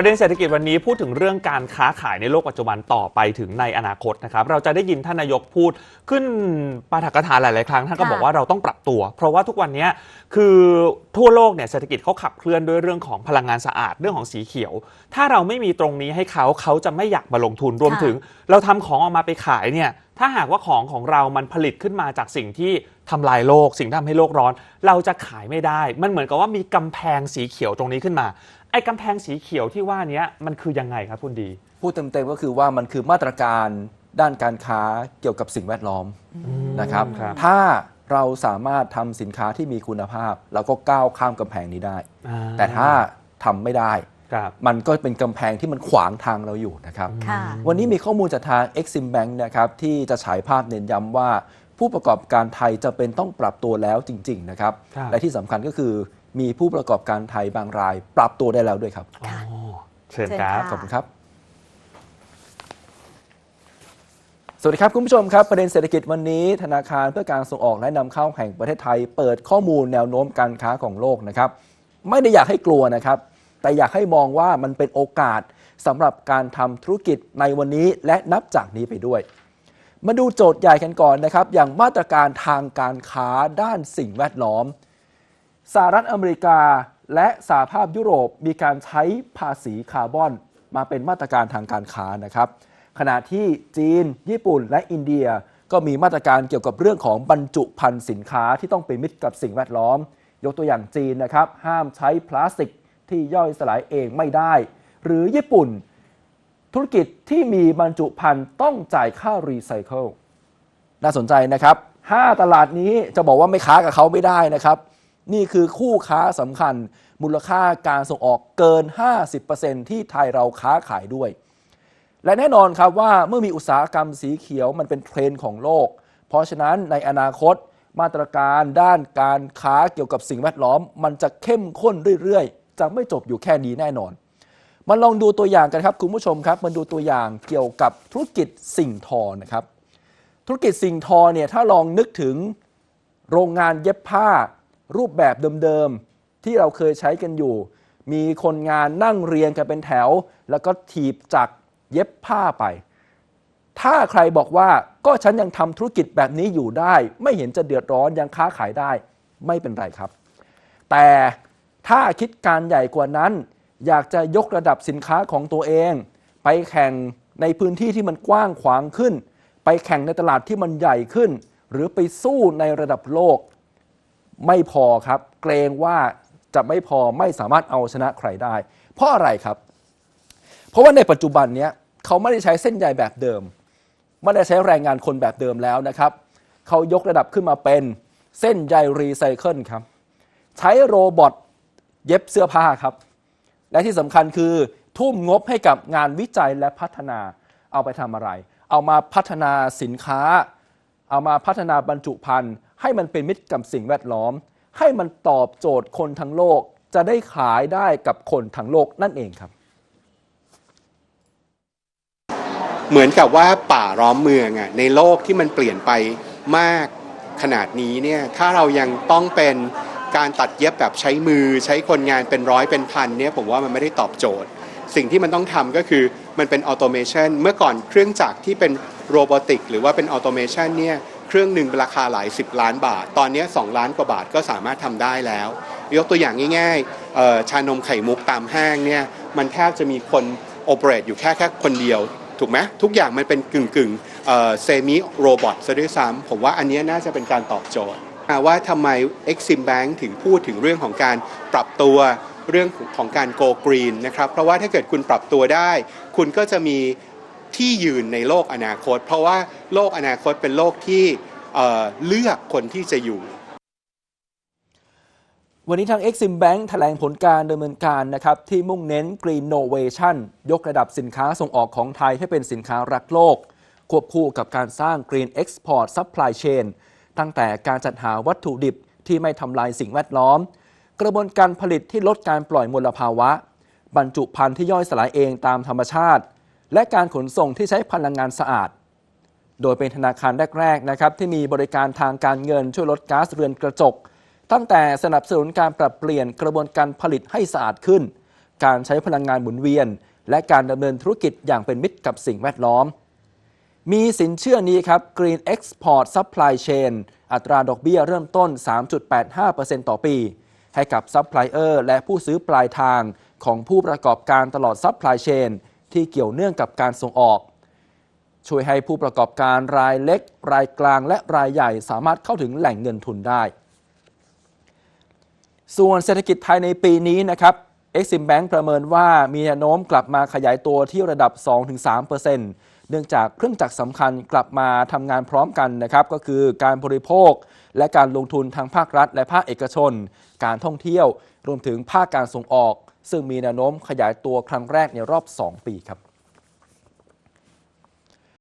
ประเด็นเศรษฐกิจวันนี้พูดถึงเรื่องการค้าขายในโลกปัจจุบันต่อไปถึงในอนาคตนะครับ เราจะได้ยินท่านนายกพูดขึ้นปาฐกถาหลาย ๆ ครั้งท่านก็บอกว่าเราต้องปรับตัว เพราะว่าทุกวันนี้คือทั่วโลกเนี่ยเศรษฐกิจเขาขับเคลื่อนด้วยเรื่องของพลังงานสะอาดเรื่องของสีเขียว ถ้าเราไม่มีตรงนี้ให้เขาเขาจะไม่อยากมาลงทุนรวมถึง เราทำของออกมาไปขายเนี่ย ถ้าหากว่าของของเรามันผลิตขึ้นมาจากสิ่งที่ทำลายโลก สิ่งที่ทำให้โลกร้อน เราจะขายไม่ได้ มันเหมือนกับว่ามีกำแพงสีเขียวตรงนี้ขึ้นมา ไอ้กำแพงสีเขียวที่ว่าเนี้ยมันคือยังไงครับคุณดี พูดเต็มๆก็คือว่ามันคือมาตรการด้านการค้าเกี่ยวกับสิ่งแวดล้อมนะครับครับถ้าเราสามารถทำสินค้าที่มีคุณภาพเราก็ก้าวข้ามกำแพงนี้ได้อ่าแต่ถ้าทำไม่ได้ ครับมันก็เป็นกำแพงที่มันขวางทางเราอยู่นะครับ ค่ะ วันนี้มีข้อมูลจากทาง Exim Bank นะครับที่จะฉายภาพเน้นย้ำว่า ผู้ประกอบการไทยจะเป็นต้องปรับตัวแล้วจริง ๆ นะครับ ครับ และที่สำคัญก็คือมีผู้ประกอบการไทยบางราย ปรับตัวได้แล้วด้วยครับ อ๋อค่ะเชิญเชิญครับค่ะขอบคุณครับ สวัสดีครับ คุณผู้ชมครับ ประเด็นเศรษฐกิจวันนี้ ธนาคารเพื่อการส่งออกและนำเข้าแห่งประเทศไทย เปิดข้อมูลแนวโน้มการค้าของโลกนะครับ ไม่ได้อยากให้กลัวนะครับ แต่อยากให้มองว่ามันเป็นโอกาสสำหรับการทำธุรกิจในวันนี้และนับจากนี้ไปด้วย มาดูโจทย์ใหญ่กันก่อนนะครับ อย่างมาตรการทางการค้าด้านสิ่งแวดล้อมสหรัฐอเมริกาและสหภาพยุโรปมีการใช้ภาษีคาร์บอนมาเป็นมาตรการทางการค้านะครับ ขณะที่จีน ญี่ปุ่นและอินเดียก็มีมาตรการเกี่ยวกับเรื่องของบรรจุภัณฑ์สินค้าที่ต้องเป็นมิตรกับสิ่งแวดล้อม ยกตัวอย่างจีนนะครับ ห้ามใช้พลาสติก ที่ย่อยสลายเองไม่ได้ หรือญี่ปุ่น ธุรกิจที่มีบรรจุภัณฑ์ต้องจ่ายค่ารีไซเคิลน่าสนใจนะครับ 5 ตลาดนี้จะบอกว่าไม่ค้ากับเขาไม่ได้นะครับ นี่คือคู่ค้าสำคัญมูลค่าการส่งออกเกิน 50%ที่ไทยเราค้าขายด้วย และแน่นอนครับว่าเมื่อมีอุตสาหกรรมสีเขียวมันเป็นเทรนด์ของโลก เพราะฉะนั้นในอนาคตมาตรการด้านการค้าเกี่ยวกับสิ่งแวดล้อม มันจะเข้มข้นเรื่อยๆ จะไม่จบอยู่แค่นี้แน่นอน มาลองดูตัวอย่างกันครับคุณผู้ชมครับมาดูตัวอย่างเกี่ยวกับธุรกิจสิ่งทอนะครับ ธุรกิจสิ่งทอเนี่ยถ้าลองนึกถึงโรงงานเย็บผ้า รูปแบบเดิมๆที่เราเคยใช้กันอยู่ มีคนงานนั่งเรียงกันเป็นแถว แล้วก็ถีบจักเย็บผ้าไป ถ้าใครบอกว่าก็ฉันยังทำธุรกิจแบบนี้อยู่ได้ ไม่เห็นจะเดือดร้อนยังค้าขายได้ไม่เป็นไรครับ แต่ ถ้าคิดการใหญ่กว่านั้น อยากจะยกระดับสินค้าของตัวเอง ไปแข่งในพื้นที่ที่มันกว้างขวางขึ้น ไปแข่งในตลาดที่มันใหญ่ขึ้น หรือไปสู้ในระดับโลก ไม่พอครับ เกรงว่าจะไม่พอไม่สามารถเอาชนะใครได้ เพราะอะไรครับ เพราะว่าในปัจจุบันเนี้ยเขาไม่ได้ใช้เส้นใยแบบเดิม ไม่ได้ใช้แรงงานคนแบบเดิมแล้วนะครับ เขายกระดับขึ้นมาเป็นเส้นใยรีไซเคิลครับ ใช้โรบอท เย็บเสื้อผ้าครับ และที่สำคัญคือทุ่มงบให้กับงานวิจัยและพัฒนาเอาไปทำอะไร เอามาพัฒนาสินค้า เอามาพัฒนาบรรจุภัณฑ์ ให้มันเป็นมิตรกับสิ่งแวดล้อม ให้มันตอบโจทย์คนทั้งโลกจะได้ขายได้กับคนทั้งโลกนั่นเองครับ เหมือนกับว่าป่าล้อมเมืองอะในโลกที่มันเปลี่ยนไปมากขนาดนี้เนี่ยถ้าเรายังต้องเป็น การตัดเย็บแบบใช้มือใช้คนงานเป็นร้อยเป็นพันเนี่ยผมว่ามันไม่ได้ตอบโจทย์ สิ่งที่มันต้องทำก็คือมันเป็นออโตเมชันเมื่อก่อนเครื่องจักรที่เป็นโรบอติกหรือว่าเป็นออโตเมชันเนี่ยเครื่องหนึ่งราคาหลาย 10 ล้านบาท ตอนนี้ 2 ล้านกว่าบาทก็สามารถทำได้แล้ว ยกตัวอย่างง่ายๆชานมไข่มุกตามห้างเนี่ยมันแทบจะมีคนโอเปเรตอยู่แค่แค่คนเดียวถูกไหมทุกอย่างมันเป็นกึ่งกึ่งเซมิโรบอทซะด้วยซ้ำผมว่าอันนี้น่าจะเป็นการตอบโจทย์ ว่าทำไม Exim Bank ถึงพูดถึงเรื่องของการปรับตัวเรื่องของการ go green นะครับเพราะว่าถ้าเกิดคุณปรับตัวได้ คุณก็จะมีที่ยืนในโลกอนาคต เพราะว่าโลกอนาคตเป็นโลกที่เเลือกคนที่จะอยู่วันนี้ทาง Exim Bank แถลงผลการดำเนินการนะครับที่มุ่งเน้น Green Innovation ยกระดับสินค้าส่งออกของไทยให้เป็นสินค้ารักโลก ควบคู่กับการสร้าง Green Export Supply Chain ตั้งแต่การจัดหาวัตถุดิบที่ไม่ทำลายสิ่งแวดล้อม กระบวนการผลิตที่ลดการปล่อยมลภาวะ บรรจุภัณฑ์ที่ย่อยสลายเองตามธรรมชาติ และการขนส่งที่ใช้พลังงานสะอาด โดยเป็นธนาคารแรกๆนะครับที่มีบริการทางการเงินช่วยลดก๊าซเรือนกระจก ตั้งแต่สนับสนุนการปรับเปลี่ยนกระบวนการผลิตให้สะอาดขึ้น การใช้พลังงานหมุนเวียน และการดำเนินธุรกิจอย่างเป็นมิตรกับสิ่งแวดล้อม มีสินเชื่อนี้ครับ Green Export Supply Chain อัตราดอกเบี้ยเริ่มต้น 3.85%ต่อปี ให้กับซัพพลายเออร์และผู้ซื้อปลายทางของผู้ประกอบการตลอดซัพพลายเชนที่เกี่ยวเนื่องกับการส่งออก ช่วยให้ผู้ประกอบการรายเล็ก รายกลางและรายใหญ่สามารถเข้าถึงแหล่งเงินทุนได้ ส่วนเศรษฐกิจไทยในปีนี้นะครับ Exim Bank ประเมินว่ามีแนวโน้มกลับมาขยายตัวที่ระดับ 2-3% เนื่องจากเครื่องจักรสำคัญกลับมาทำงานพร้อมกันนะครับ ก็คือการบริโภค และการลงทุนทางภาครัฐ และภาคเอกชน การท่องเที่ยว รวมถึงภาคการส่งออก ซึ่งมีแนวโน้มขยายตัวครั้งแรกในรอบ 2 ปีครับ